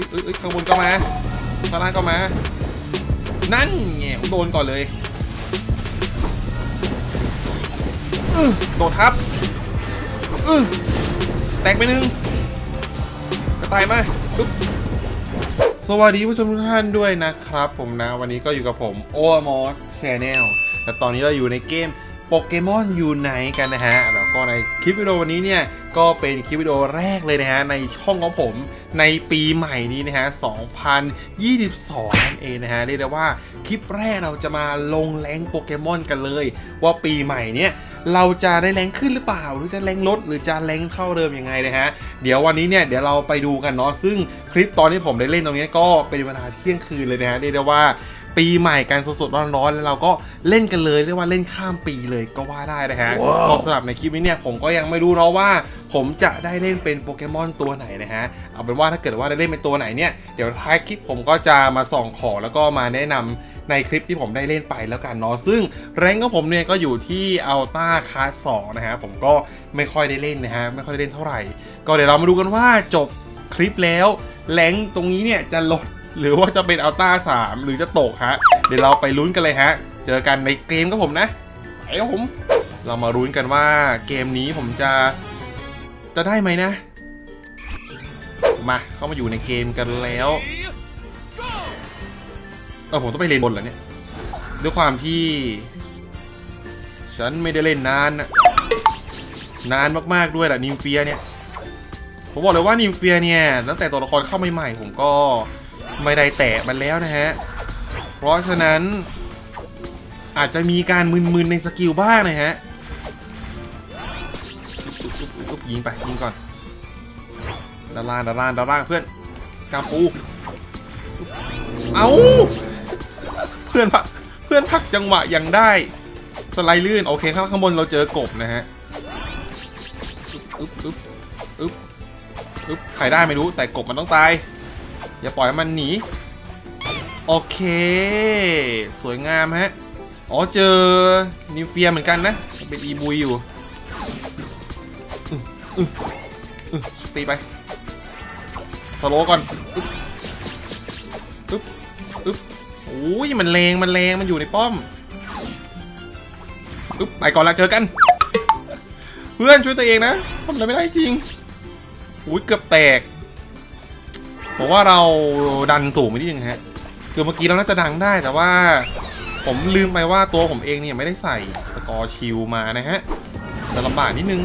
อ้ยเอ้ยเอ้ยข้างบนก็มาข้างล่างก็มา นั่นไงโดนก่อนเลยโดดทับแตกไปหนึ่งกระต่ายมาปึ๊บสวัสดีผู้ชมทุกท่านด้วยนะครับ ผมนะวันนี้ก็อยู่กับผมโอมอสแชนแนลแต่ตอนนี้เราอยู่ในเกมโปเกมอนอยู่ไหนกันนะฮะ แล้วก็ในคลิปวิดีโอวันนี้เนี่ย ก็เป็นคลิปวิดีโอแรกเลยนะฮะในช่องของผมในปีใหม่นี้นะฮะ 2022 นั่นเองนะฮะเรียกได้ว่าคลิปแรกเราจะมาลงแรงโปเกมอนกันเลย ว่าปีใหม่เนี่ยเราจะได้แรงขึ้นหรือเปล่า หรือจะแรงลดหรือจะแรงเท่าเดิมยังไงนะฮะ เดี๋ยววันนี้เนี่ยเดี๋ยวเราไปดูกันเนาะซึ่งคลิปตอนที่ผมได้เล่นตรงนี้ก็เป็นเวลาเที่ยงคืนเลยนะฮะเรียกได้ว่า ปีใหม่กันสดๆร้อนๆแล้วเราก็เล่นกันเลยเรียกว่าเล่นข้ามปีเลยก็ว่าได้นะฮะก็สำหรับในคลิปนี้เนี่ยผมก็ยังไม่รู้เนาะว่า ผมจะได้เล่นเป็นโปเกมอนตัวไหนนะฮะเอาเป็นว่าถ้าเกิดว่าได้เล่นเป็นตัวไหนเนี่ยเดี๋ยวท้ายคลิปผมก็จะมาส่องของแล้วก็มาแนะนำในคลิปที่ผมได้เล่นไปแล้วกันเนาะซึ่งแรงของผมเนี่ยก็อยู่ที่อัลต้าคาร์สองนะฮะผมก็ไม่ค่อยได้เล่นนะฮะไม่ค่อยได้เล่นเท่าไหร่ ก็เดี๋ยวเรามาดูกันว่าจบคลิปแล้วแรงตรงนี้เนี่ยจะลด หรือว่าจะเป็นอัลต้าสามหรือจะตกฮะ เดี๋ยวเราไปลุ้นกันเลยฮะ เจอกันในเกมครับผมนะไปครับผม เรามาลุ้นกันว่าเกมนี้ผมจะจะได้ไหมนะ มาเข้ามาอยู่ในเกมกันแล้วเออผมต้องไปเล่นบนเหรอเนี่ยด้วยความที่ ฉันไม่ได้เล่นนานนะนานมากๆด้วยแหละนิมเฟียเนี่ยผมบอกเลยว่านิมเฟียเนี่ยตั้งแต่ตัวละครเข้าใหม่ๆผมก็ ไม่ได้แตะมันแล้วนะฮะ เพราะฉะนั้น อาจจะมีการมึนๆในสกิลบ้างนะฮะอุ๊บยิงไปยิงก่อนดาราดาราดาราเพื่อนกาปูเอาเพื่อนพักเพื่อนพักจังหวะยังได้สไลด์ลื่นโอเคข้างข้างบนเราเจอกบนะฮะอึ๊บอึ๊บอึ๊บอึ๊บใครได้ไม่รู้แต่กบมันต้องตาย อย่าปล่อยให้มันหนี โอเค สวยงามฮะ อ๋อเจอนิวเฟียเหมือนกันนะเป็นอีบุยอยู่ตีไปสโลก่อนอึ๊บอึ๊บอึ๊บโอ้ยมันแรงมันแรงมันอยู่ในป้อมอึ๊บไปก่อนละเจอกัน เพื่อนช่วยตัวเองนะทำอะไรไม่ได้จริงอุ้ยเกือบแตก ผมว่าเราดันสูงไปนิดนึงฮะ คือเมื่อกี้เราน่าจะดังได้แต่ว่า ผมลืมไปว่าตัวผมเองเนี่ยไม่ได้ใส่สกอร์ชิลมานะฮะจะลำบากนิดนึง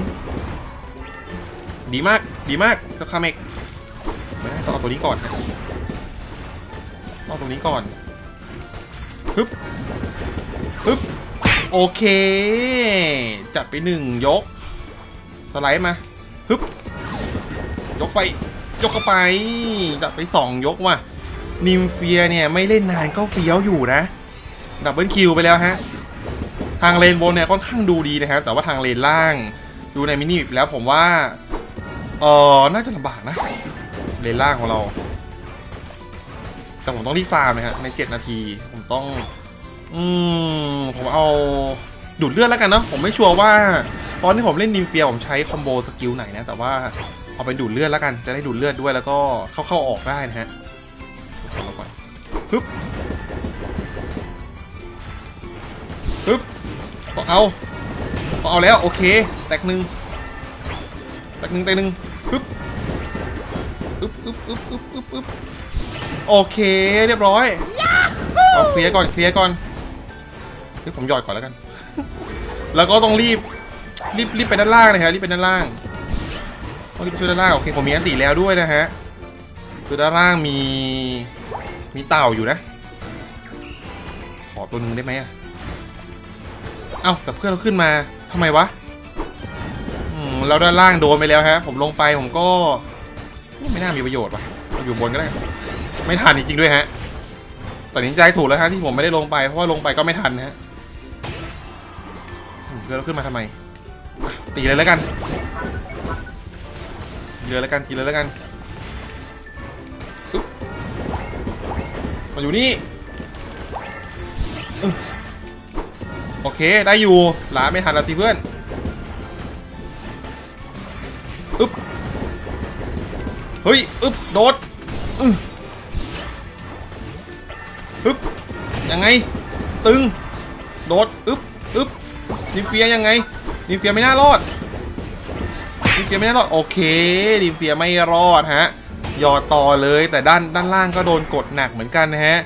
ดีมากดีมากก็คาเมกไม่ได้ต้องเอาตัวนี้ก่อนฮะต้องตัวนี้ก่อนฮึบฮึบโอเค จัดไปหนึ่งยก สไลด์มาฮึบยกไป ยกเข้าไปจัดไปสองยกว่ะนิมเฟียเนี่ยไม่เล่นนานก็เฟี้ยวอยู่นะ ดับเบิลคิวไปแล้วฮะ ทางเลนบนเนี่ยค่อนข้างดูดีนะฮะ แต่ว่าทางเลนล่าง ดูในมินิมิปแล้วผมว่า เออน่าจะลำบากนะ เลนล่างของเรา แต่ผมต้องรีบฟาร์มนะฮะ ใน7นาที ผมต้อง อืม ผมเอาดูดเลือดแล้วกันเนาะ ผมไม่ชัวร์ว่า ตอนที่ผมเล่นนิมเฟียผมใช้คอมโบสกิลไหนนะ แต่ว่า เอาไปดูดเลือดแล้วกัน จะได้ดูดเลือดด้วยแล้วก็เข้าเข้าออกได้นะฮะเอาก่อนฮึบปึ๊บต้องเอาต้อเอาแล้วโอเค แตกหนึ่งแตกหนึ่งแตกหนึ่งปึ๊บปึ๊บปึ๊บปึ๊บปึ๊บปึ๊บปึ๊บโอเคเรียบร้อยเอาเคลียร์ก่อนเคลียร์ก่อนเฮ้ยผมหยอดก่อนแล้วกัน แล้วก็ต้องรีบรีบรีบไปด้านล่างนะฮะรีบไปด้านล่าง ต้องรีบไปช่วยด้านล่างโอเคผมมีอันตีแล้วด้วยนะฮะคือด้านล่างมีมีเต่าอยู่นะ ขอตัวหนึ่งได้ไหมอะเอ้าแต่เพื่อนเราขึ้นมาทำไมวะอืมเราด้านล่างโดนไปแล้วฮะ ผมลงไปผมก็ไม่น่ามีประโยชน์ว่ะเราอยู่บนก็ได้ ไม่ทันจริงๆด้วยฮะตัดสินใจถูกแล้วฮะที่ผมไม่ได้ลงไปเพราะว่าลงไปก็ไม่ทันฮะเพื่อนเราขึ้นมาทำไมตีเลยแล้วกัน ตีเลยแล้วกันตีเลยแล้วกันมาอยู่นี่ โอเคได้อยู่หลาไม่ทันแล้วสิเพื่อนอึ๊บเฮ้ยอึ๊บโดดอึ๊บยังไง ตึง โดดอึ๊บอึ๊บดิมเฟียยังไงดิมเฟียไม่น่ารอด เฟียไม่น่ารอดโอเคดิมเฟียไม่รอดฮะหยอดต่อเลยแต่ด้านด้านล่างก็โดนกดหนักเหมือนกันนะฮะ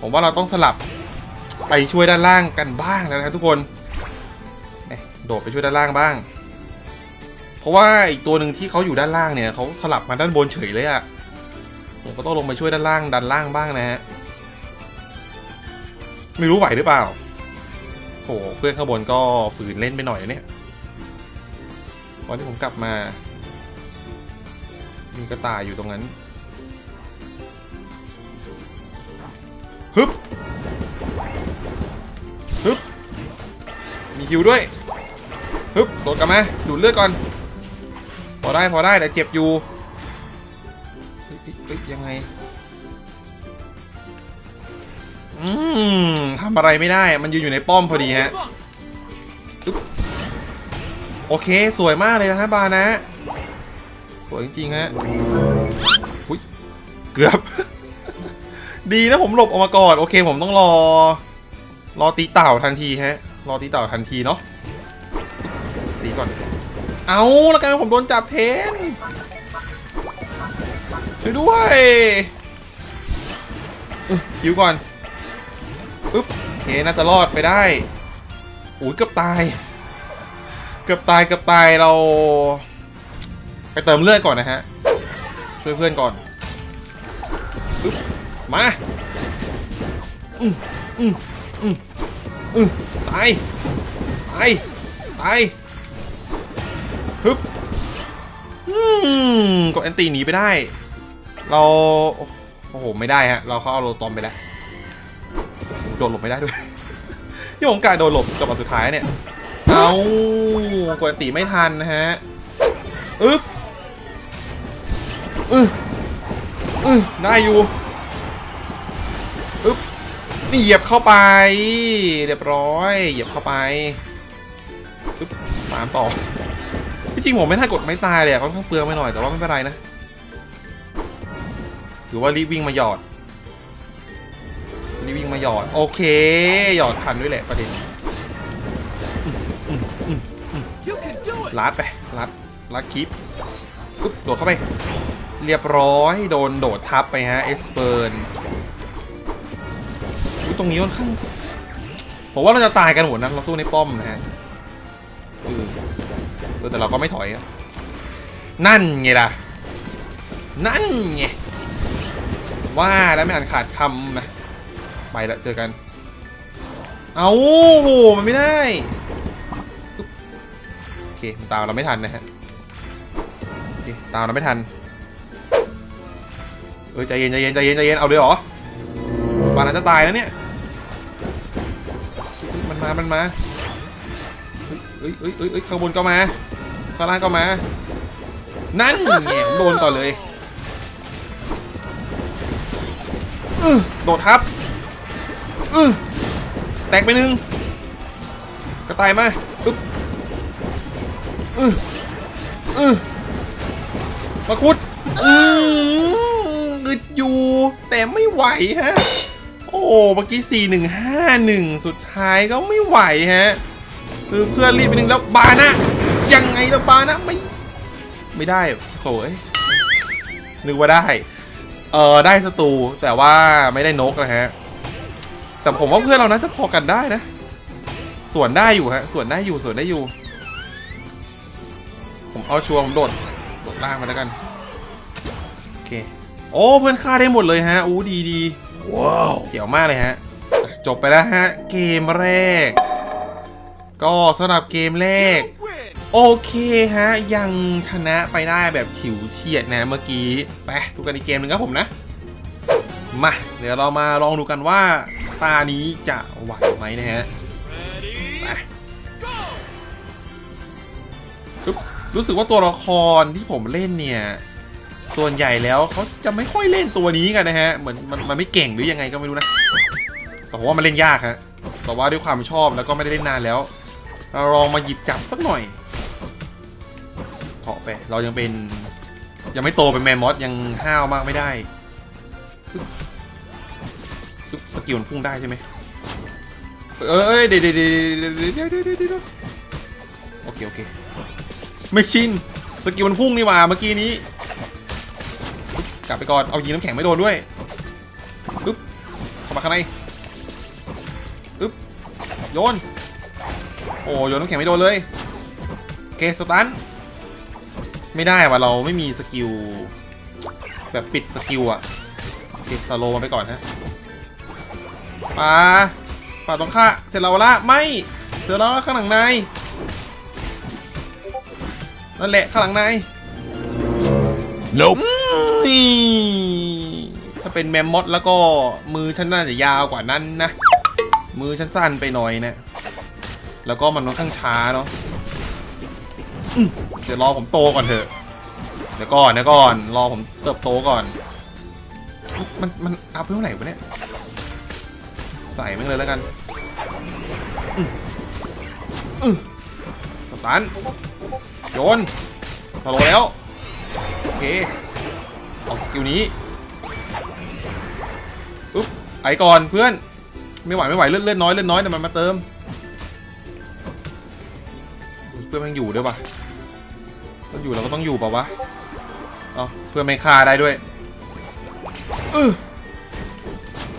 ผมว่าเราต้องสลับไปช่วยด้านล่างกันบ้างแล้วนะทุกคนโดดไปช่วยด้านล่างบ้าง เพราะว่าอีกตัวหนึ่งที่เขาอยู่ด้านล่างเนี่ยเขาสลับมาด้านบนเฉยเลยอะผมก็ต้องลงไปช่วยด้านล่างดันล่างบ้างนะฮะไม่รู้ไหวหรือเปล่าโหเพื่อนข้างบนก็ฝืนเล่นไปหน่อยเนี่ย ตอนที่ผมกลับมามีกระต่ายอยู่ตรงนั้นฮึบฮึบมีคิวด้วยฮึบโดดกลับมาดูดเลือดก่อน พอได้พอได้แต่เจ็บอยู่เฮ้ยยังไงอืมทำอะไรไม่ได้ มันยืนอยู่ในป้อมพอดีฮะ โอเคสวยมากเลยนะฮะบานะสวยจริงๆฮะอุ๊ยเกือบ ดีนะผมหลบออกมาก่อน โอเคผมต้องรอ รอตีเต่าทันทีฮะ รอตีเต่าทันทีเนาะตีก่อน เอาแล้วกันผมโดนจับเทนช่วยด้วยคิวก่อนปึ๊บโอเคน่าจะรอดไปได้อุ้ยเกือบตาย เกือบตายเกือบตายเรา ไปเติมเลือดก่อนนะฮะ ช่วยเพื่อนก่อน มาอืมอืมอืมอืมตายตายตายฮึบอืมกดแอนตีหนีไปได้ เรา โอ้โห ไม่ได้ฮะ เราเขาเอาโรตอมไปแล้ว โดนหลบไม่ได้ด้วย ที่ผมกายโดนหลบจังหวะสุดท้ายเนี่ย เอากวนตีไม่ทันนะฮะอึ๊บอึ๊บอึ๊บได้อยู่อึ๊บนี่เหยียบเข้าไป เรียบร้อย เหยียบเข้าไปอึ๊บตามต่อที่จริงผมไม่น่ากดไม่ตายเลยค่อนข้างเปลืองไปหน่อยแต่ว่าไม่เป็นไรนะถือว่ารีบวิ่งมาหยอดรีบวิ่งมาหยอด โอเค หยอดทันด้วยแหละประเด็น ลัดไปลัดลัดคลิปอุ๊บโดดเข้าไป เรียบร้อยโดนโดดทับไปฮะเอ็กซ์เปิร์นตรงนี้ค่อนข้างผมว่าเราจะตายกันหมดนะเราสู้ในป้อมนะฮะเออแต่เราก็ไม่ถอยนั่นไงล่ะ นั่นไงว่าแล้วไม่อ่านขาดคำนะไปละเจอกัน เอาโหมันไม่ได้ เคมันตามเราไม่ทันนะฮะโอเคตามเราไม่ทันเออใจเย็นใจเย็นใจเย็นใจเย็นเอาเลยเหรอวานาจะตายแล้วเนี่ยมันมา มันมาเฮ้ยเฮ้ยเฮ้ยเฮ้ยข้างบนก็มา ข้างล่างก็มา นั่นไงโดนต่อเลยโดดทับแตกไปหนึ่งกระต่ายมา อืออือมาคุดอืออึดอยู่ แต่ไม่ไหวฮะ โอ้เมื่อกี้สี่หนึ่งห้าหนึ่งสุดท้ายก็ไม่ไหวฮะ คือเพื่อนรีบไปหนึ่งแล้วบานะยังไงแล้วบานะไม่ไม่ได้โอ้ยนึกว่าได้ เออได้สตูแต่ว่าไม่ได้นกนะฮะ แต่ผมว่าเพื่อนเรานะจะพอกันได้นะ ส่วนได้อยู่ฮะ ส่วนได้อยู่ส่วนได้อยู่ ผมเอาชัวร์ผมโดดโดดล่างมาแล้วกันโอเคโอ้เพื่อนฆ่าได้หมดเลยฮะอู้ดีดีว้าวเกี่ยวมากเลยฮะ จบไปแล้วฮะ เกมแรก ก็สำหรับเกมแรก โอเคฮะ ยังชนะไปได้แบบฉิวเฉียดนะเมื่อกี้ไปดูกันอีกเกมหนึ่งครับผมนะ มา เดี๋ยวเรามาลองดูกันว่า ตานี้จะไหวไหมนะฮะไปปึ๊บ รู้สึกว่าตัวละครที่ผมเล่นเนี่ยส่วนใหญ่แล้วเขาจะไม่ค่อยเล่นตัวนี้กันนะฮะเหมือนมันมันไม่เก่งหรือยังไงก็ไม่รู้นะแต่ผมว่ามันเล่นยากฮะแต่ว่าด้วยความชอบแล้วก็ไม่ได้เล่นนานแล้วเราลองมาหยิบจับสักหน่อยเถาะไปเรายังเป็นยังไม่โตเป็นแมนมอสยังห้าวมากไม่ได้สกิลมันพุ่งได้ใช่ไหมเอ้ยเดี๋ยวเดี๋ยวเดี๋ยวเดี๋ยวเดี๋ยวเดี๋ยวเดี๋ยวโอเคโอเค ไม่ชินสกิลมันพุ่งนี่หว่าเมื่อกี้นี้ กลับไปก่อน เอายิงน้ำแข็งไม่โดนด้วยปึ๊บเข้ามาข้างในปึ๊บโยน โอ้โยนน้ำแข็งไม่โดนเลยโอเคสตัน ไม่ได้ว่ะเราไม่มีสกิล แบบปิดสกิลอะโอเคสโลมันไปก่อนฮะป่าป่าต้องฆ่าเสร็จแล้วละไม่เสร็จแล้วละข้างหลังใน นั่นแหละข้างหลังนาย Nope. นี่ถ้าเป็นแมมมอสแล้วก็มือฉันน่าจะยาวกว่านั้นนะ มือฉันสั้นไปหน่อยนะ แล้วก็มันค่อนข้างช้าเนาะอืมเดี๋ยวรอผมโตก่อนเถอะ เดี๋ยวก่อนเดี๋ยวก่อน รอผมเติบโตก่อน มันมันอัพเท่าไหร่วะเนี่ย ใส่แม่งเลยแล้วกัน อืมอืมสตัน โยนพอโลแล้ว โอเคออกสกิลนี้อุ๊บไอก่อนเพื่อน ไม่ไหวไม่ไหวเลื่อนเลื่อนน้อยเลื่อนน้อยแต่มันมาเติม เพื่อนมันอยู่ด้วยปะเพื่อนอยู่เราก็ต้องอยู่ปล่าวะเอาเพื่อนไม่ฆ่าได้ด้วยเออ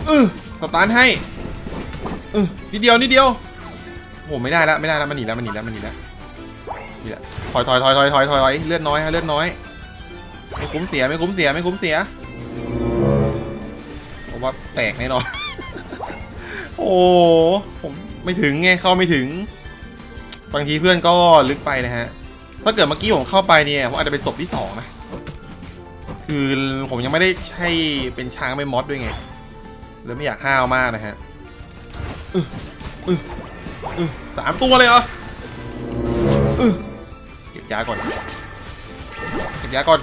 เออสตาร์ทให้เออนิดเดียวนิดเดียวโอ้โหไม่ได้แล้วไม่ได้แล้วมันหนีแล้วมันหนีแล้วมันหนีแล้วนี่แหละ อยถอยถอยถอยถอยถอยเลือดน้อยฮะเลือดน้อย ไม่คุ้มเสียไม่คุ้มเสียไม่คุ้มเสียผมว่าแตกแน่นอน โอ้ผมไม่ถึงไงเข้าไม่ถึง บางทีเพื่อนก็ลึกไปนะฮะ ถ้าเกิดเมื่อกี้ผมเข้าไปเนี่ยผมอาจจะเป็นศพที่สองนะ คือผมยังไม่ได้ใช่เป็นช้างเป็นมอสด้วยไงเลยไม่อยากห้าวมากนะฮะสามตัวเลยเหรอ ยาก่อนเก็บยาก่อน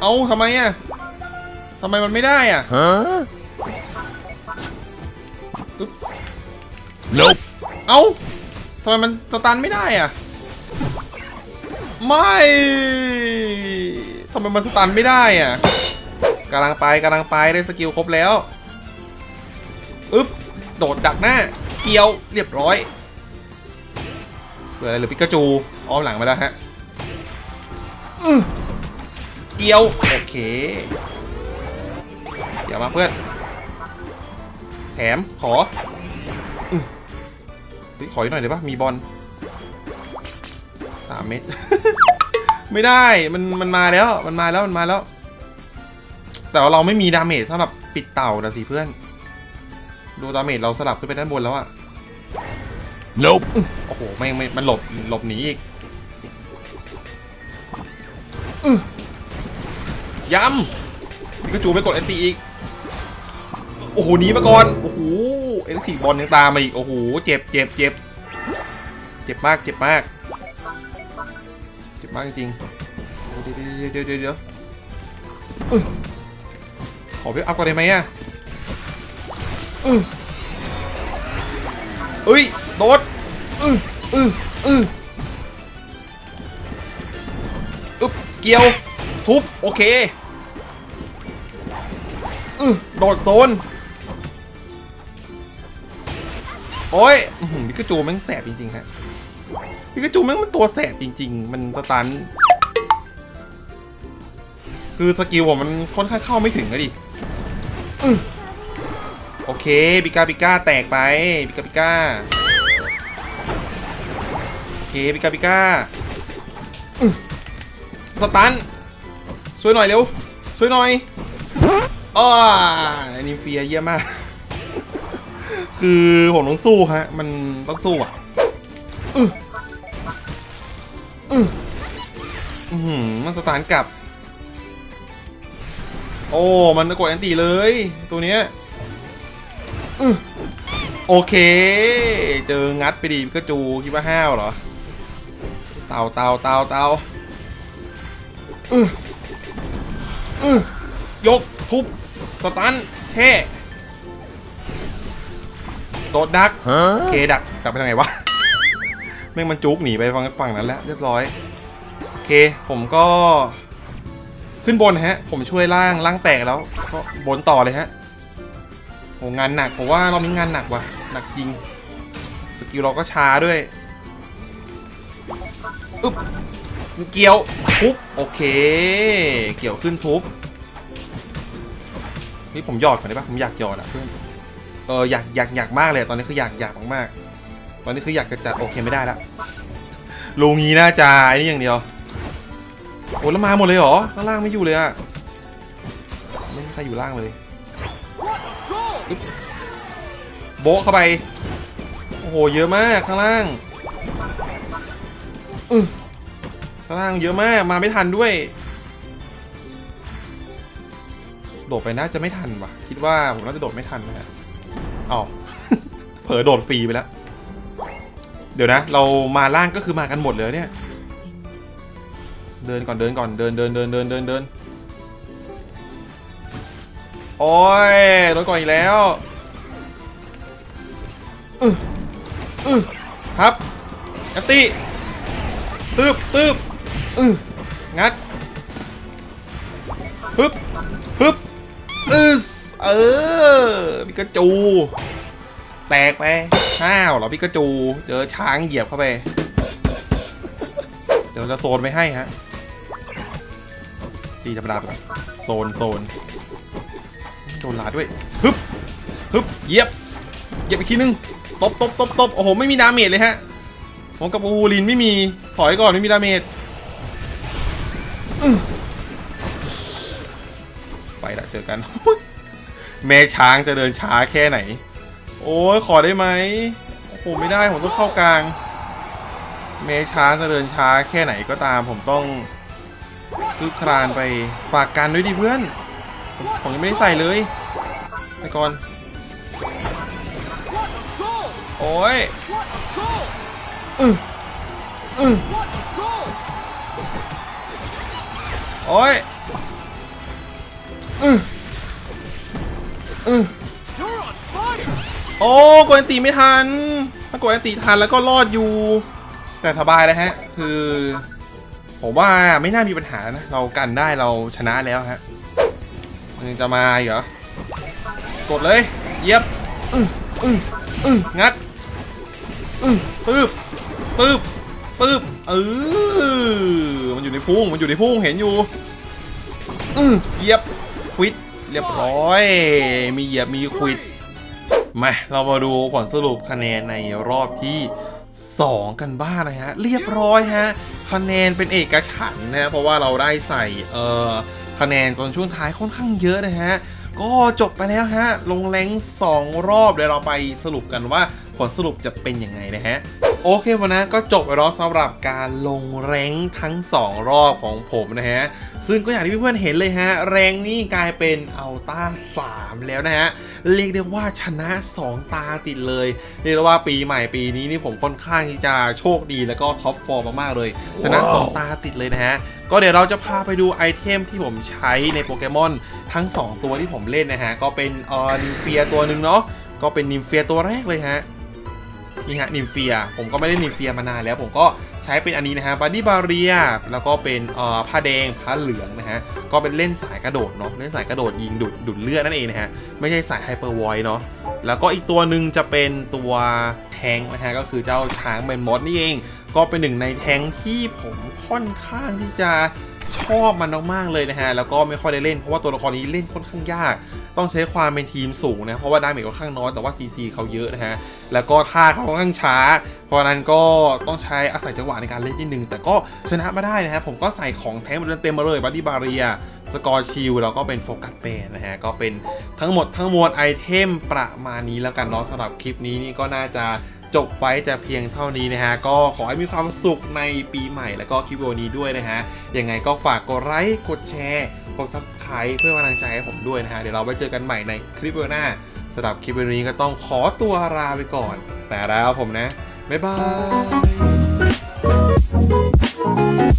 เอาทำไมอะทำไมมันไม่ได้อะ Huh? อึ๊บ Nope. เอาทำไมมันสตันไม่ได้อะ ไม่ทำไมมันสตันไม่ได้อะกำลังไปกำลังไปได้สกิลครบแล้วอึ๊บโดดดักหน้า เกี่ยวเรียบร้อยเหลืออะไรเหรือปิกาจู อ้อมหลังไปแล้วฮะอื้อเกี่ยว โอเค เดี๋ยวมาเพื่อน แถม ขออื้อเฮ้ยขออีกหน่อยได้ปะมีบอลสามเม็ด ไม่ได้ มัน มันมาแล้ว มันมาแล้ว มันมาแล้ว แต่ว่าเราไม่มีดาเมจสำหรับปิดเต่านะสิเพื่อน ดูดาเมจเราสลับขึ้นไปด้านบนแล้วอะ Nope. โอ้โห ไม่ไม่มันหลบ หลบหนีอีกอื้อ ย้ำพิกาจูไปกดแอนตีอีก โอ้โหหนีมาก่อน โอ้โห เอ็นสี่บอลยังตามมาอีก โอ้โห เจ็บเจ็บเจ็บ เจ็บมาก เจ็บมาก เจ็บมากจริงเดี๋ยวเดี๋ยวเดี๋ยวเดี๋ยวอื้อขอไปอัพก่อนได้ไหมอะเอ้ย โดดอื้ออื้ออื้ออึ๊บ เกี่ยว ทุบ โอเคอื้อโดดโซน โอ้ยพิกาจูแม่งแสบจริงๆฮะพิกาจูแม่งมันตัวแสบจริง ๆ มันสตัน คือสกิลผมมันค่อนข้างเข้าไม่ถึงอะดิโอเคปิก้าปิก้าแตกไปปิก้าปิก้าโอเคปิกาปิก้า สตันช่วยหน่อยเร็วช่วยหน่อยอ้าอันนี้เฟียเยี่ยมมาก คือผมต้องสู้ฮะ มันต้องสู้อะอืออืออือหือมันสตาร์กลับ โอ้ มันกดแอนตี้เลย ตัวเนี้ยอือโอเค เจองัดไปดีก็จูคิดว่าห้าวเหรอ เตาเตาเตาเตา อื้ออื้อยก ทุบ สตันแท่โดดดักโอ Huh? เคดักดักไปทางไหนวะ แม่งมันจุกหนีไปฝั่งฝั่งนั้นแล้วเรียบร้อย โอเค ผมก็จขึ้นบนฮะ ผมช่วยล่างล่างแตกแล้ว ก็บนต่อเลยฮะโหงานหนัก ผมว่าเรามีงานหนักว่ะ หนักจริง สกิลเราก็ช้าด้วย อึ๊บ เกี่ยวทุบโอเค เกี่ยวขึ้นทุบนี่ผมหยอดก่อนได้ปะผมอยากหยอดอะเพื่อนเอออยากอยากอยากมากเลยตอนนี้คืออยากอยากมากๆตอนนี้คืออยากจะจัดโอเคไม่ได้ละลุงนี้น่าจะไอ้นี่อย่างเดียวโอ้แล้วมาหมดเลยเหรอข้างล่างไม่อยู่เลยอะไม่มีใครอยู่ล่างเลยโบะเข้าไป โอ้โห เยอะมากข้างล่างอื้อ ข้างล่างเยอะมาก มาไม่ทันด้วย โดดไปน่าจะไม่ทันว่ะ คิดว่าผมน่าจะโดดไม่ทันนะฮะอ๋อเผลอโดดฟรีไปแล้ว เดี๋ยวนะ เรามาล่างก็คือมากันหมดเลยเนี่ย เดินก่อนเดินก่อนเดินเดินเดินเดินเดินเดินโอ้ยโดนก่อนอีกแล้วอืออือครับแอตตี้ตึบตึบ อืองัดฮึบฮึบอือเออปิกาจู แตกไปห้าวเหรอปิกาจู เจอช้างเหยียบเข้าไป เดี๋ยวจะโซนไม่ให้ฮะตีธรรมดาไปก่อนโซนโซนโดนลาด้วยฮึบฮึบเหยียบเหยียบอีกทีนึงตบตบตบตบโอ้โหไม่มีดาเมจเลยฮะผมกับอูลินไม่มีถอยก่อนไม่มีดาเมจ ไปละเจอกันแม่ช้างจะเดินช้าแค่ไหน โอ้ยขอได้ไหมโอ้โหไม่ได้ผมต้องเข้ากลาง เมช้างจะเดินช้าแค่ไหนก็ตาม ผมต้องคืบคลานไปฝากกันด้วยดิเพื่อนผมผมยังไม่ได้ใส่เลยไปก่อนโอ้ยอืออือ โอ้ยอืออือโอ้กดอันตีไม่ทัน ถ้ากดอันตีทันแล้วก็รอดอยู่ แต่สบายแล้วฮะ คือ ผมว่าไม่น่ามีปัญหานะ เรากันได้เราชนะแล้วฮะมันยังจะมาอีกเหรอ กดเลย เย็บอื้ออื้ออื้องัดอื้อตืบตืบตืบเออมัน อยู่ในพุ่งมันอยู่ในพุ่งเห็นอยู่อือเหยียบควิดเรียบร้อย มีเหยียบมีควิดมาเรามาดูผลสรุปคะแนนในรอบที่ 2 กันบ้างนะฮะ เรียบร้อยฮะ คะแนนเป็นเอกฉันนะเพราะว่าเราได้ใส่เอ่อคะแนนตอนช่วงท้ายค่อนข้างเยอะนะฮะ ก็จบไปแล้วฮะ ลงแรงสองรอบเดี๋ยวเราไปสรุปกันว่าผลสรุปจะเป็นยังไงนะฮะ โอเควันนั้นก็จบไปแล้วสำหรับการลงแรงทั้ง 2 รอบของผมนะฮะ ซึ่งก็อย่างที่เพื่อนๆเห็นเลยฮะ แรงนี่กลายเป็นอัลต้า3 แล้วนะฮะ เรียกได้ว่าชนะ 2 ตาติดเลย เรียกได้ว่าปีใหม่ปีนี้นี่ผมค่อนข้างที่จะโชคดีแล้วก็ท็อปฟอร์มมากๆเลย ชนะว้าว2ตาติดเลยนะฮะก็เดี๋ยวเราจะพาไปดูไอเทมที่ผมใช้ในโปเกมอนทั้ง 2 ตัวที่ผมเล่นนะฮะ ก็เป็นเอ่อนิมเฟียตัวหนึ่งเนาะก็เป็นนิมเฟียตัวแรกเลยฮะ นี่ฮะนิมเฟียผมก็ไม่ได้นิมเฟียมานานแล้ว ผมก็ใช้เป็นอันนี้นะฮะบัดดี้บาเรียแล้วก็เป็นเอ่อผ้าแดงผ้าเหลืองนะฮะก็เป็นเล่นสายกระโดดเนาะเล่นสายกระโดดยิงดุดดุดเลือดนั่นเองนะฮะไม่ใช่สายไฮเปอร์วอยเนาะแล้วก็อีกตัวหนึ่งจะเป็นตัวแทงนะฮะก็คือเจ้าช้างเมนมอสนี่เอง ก็เป็นหนึ่งในแทงที่ผมค่อนข้างที่จะ ชอบมันมากๆเลยนะฮะ แล้วก็ไม่ค่อยได้เล่นเพราะว่าตัวละครนี้เล่นค่อนข้างยาก ต้องใช้ความเป็นทีมสูงนะ เพราะว่าดาเมจค่อนข้างน้อยแต่ว่า CC เขาเยอะนะฮะ แล้วก็ท่าเขาค่อนข้างช้า เพราะนั้นก็ต้องใช้อาศัยจังหวะในการเล่นนิดนึง แต่ก็ชนะมาได้นะฮะ ผมก็ใส่ของแท้มาเต็มมาเลยบัตตี้บาเรียสกอร์ชิลแล้วก็เป็นโฟกัสเปนนะฮะ ก็เป็นทั้งหมดทั้งมวลไอเทมประมาณนี้แล้วกันเนาะสำหรับคลิปนี้นี่ก็น่าจะ จบไว้แต่เพียงเท่านี้นะฮะ ก็ขอให้มีความสุขในปีใหม่แล้วก็คลิปวิดีโอนี้ด้วยนะฮะ ยังไงก็ฝากกดไลค์กดแชร์กด subscribe เพื่อเป็นกำลังใจให้ผมด้วยนะฮะ เดี๋ยวเราไปเจอกันใหม่ในคลิปวิดีโอหน้าสำหรับคลิปวิดีโอนี้ก็ต้องขอตัวลาไปก่อน แต่แล้วผมนะ บ๊ายบาย